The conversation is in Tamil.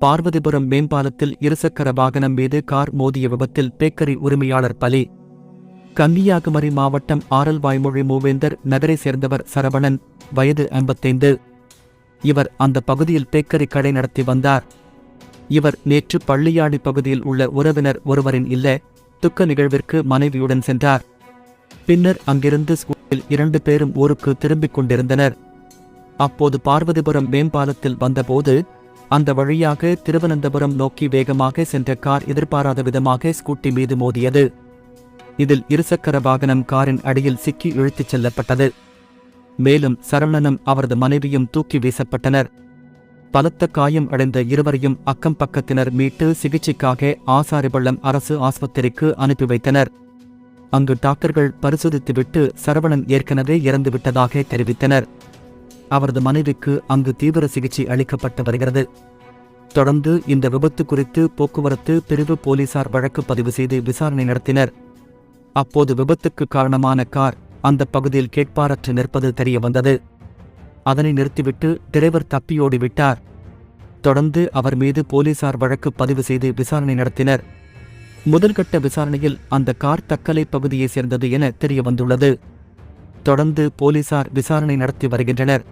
பார்வதிபுரம் மேம்பாலத்தில் இருசக்கர வாகனம் மீது கார் மோதிய விபத்தில் பேக்கரி உரிமையாளர் பலி. கன்னியாகுமரி மாவட்டம் ஆரல்வாய்மொழி மூவேந்தர் நகரை சேர்ந்தவர் சரவணன் வயது ஐம்பத்தைந்து. இவர் அந்த பகுதியில் பேக்கரி கடை நடத்தி வந்தார். இவர் நேற்று பள்ளியாடி பகுதியில் உள்ள உறவினர் ஒருவரின் இல்ல துக்க நிகழ்விற்கு மனைவியுடன் சென்றார். பின்னர் அங்கிருந்து ஸ்கூலில் இரண்டு பேரும் ஊருக்கு திரும்பிக் கொண்டிருந்தனர். அப்போது பார்வதிபுரம் மேம்பாலத்தில் வந்தபோது அந்த வழியாக திருவனந்தபுரம் நோக்கி வேகமாக சென்ற கார் எதிர்பாராத விதமாக ஸ்கூட்டி மீது மோதியது. இதில் இருசக்கர வாகனம் காரின் அடியில் சிக்கி இழுத்துச் செல்லப்பட்டது. மேலும் சரவணனும் அவரது மனைவியும் தூக்கி வீசப்பட்டனர். பலத்த காயம் அடைந்த இருவரையும் அக்கம் பக்கத்தினர் மீட்டு சிகிச்சைக்காக ஆசாரிபள்ளம் அரசு ஆஸ்பத்திரிக்கு அனுப்பி வைத்தனர். அங்கு டாக்டர்கள் பரிசோதித்துவிட்டு சரவணன் ஏற்கனவே இறந்துவிட்டதாக தெரிவித்தனர். அவரது மனைவிக்கு அங்கு தீவிர சிகிச்சை அளிக்கப்பட்டு வருகிறது. தொடர்ந்து இந்த விபத்து குறித்து போக்குவரத்து பிரிவு போலீசார் வழக்கு பதிவு செய்து விசாரணை நடத்தினர். அப்போது விபத்துக்கு காரணமான கார் அந்த பகுதியில் கேட்பாரற்று நிற்பது தெரிய வந்தது அதனை நிறுத்திவிட்டு டிரைவர் தப்பியோடி விட்டார். தொடர்ந்து அவர் மீது போலீசார் வழக்கு பதிவு செய்து விசாரணை நடத்தினர். முதல்கட்ட விசாரணையில் அந்த கார் தக்கலை பகுதியைச் சேர்ந்தது என தெரிய வந்துள்ளது தொடர்ந்து போலீசார் விசாரணை நடத்தி வருகின்றனர்.